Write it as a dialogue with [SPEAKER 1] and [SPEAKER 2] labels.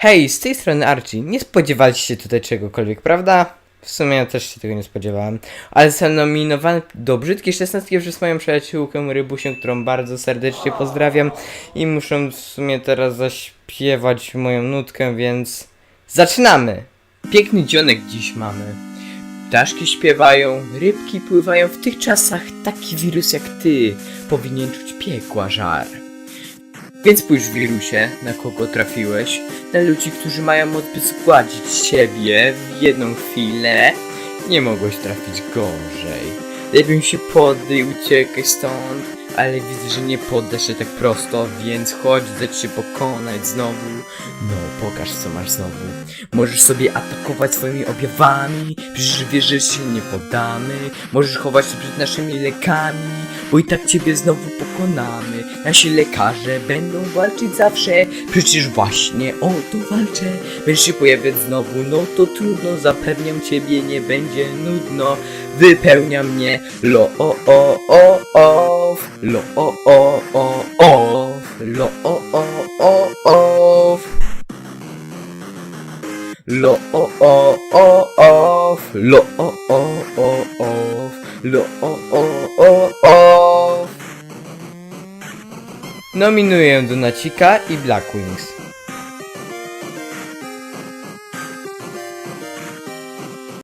[SPEAKER 1] Hej, z tej strony Archie. Nie spodziewaliście się tutaj czegokolwiek, prawda? W sumie ja też się tego nie spodziewałem. Ale zostałem nominowany do brzydkiej szesnastki przez moją przyjaciółkę Rybusię, którą bardzo serdecznie pozdrawiam. I muszę w sumie teraz zaśpiewać moją nutkę, więc zaczynamy! Piękny dzionek dziś mamy. Ptaszki śpiewają, rybki pływają. W tych czasach taki wirus jak ty powinien czuć piekła żar. Więc spójrz wirusie, na kogo trafiłeś. Na ludzi, którzy mają moc by zgładzić siebie w jedną chwilę. Nie mogłeś trafić gorzej. Lepiej się poddaj, uciekaj stąd. Ale widzę, że nie poddasz się tak prosto, więc chodź, dać się pokonać znowu. No, pokaż co masz znowu. Możesz sobie atakować swoimi objawami, przecież wiesz, że się nie poddamy. Możesz chować się przed naszymi lekami, bo i tak ciebie znowu pokonamy. Nasi lekarze będą walczyć zawsze, przecież właśnie o to walczę. Będziesz się pojawiać znowu, no to trudno, zapewniam ciebie, nie będzie nudno. Wypełnia mnie lo o o o o lo o o o o lo o o o o Lo o o o o lo o lo o o o o Nominuję Donacika i Blackwings.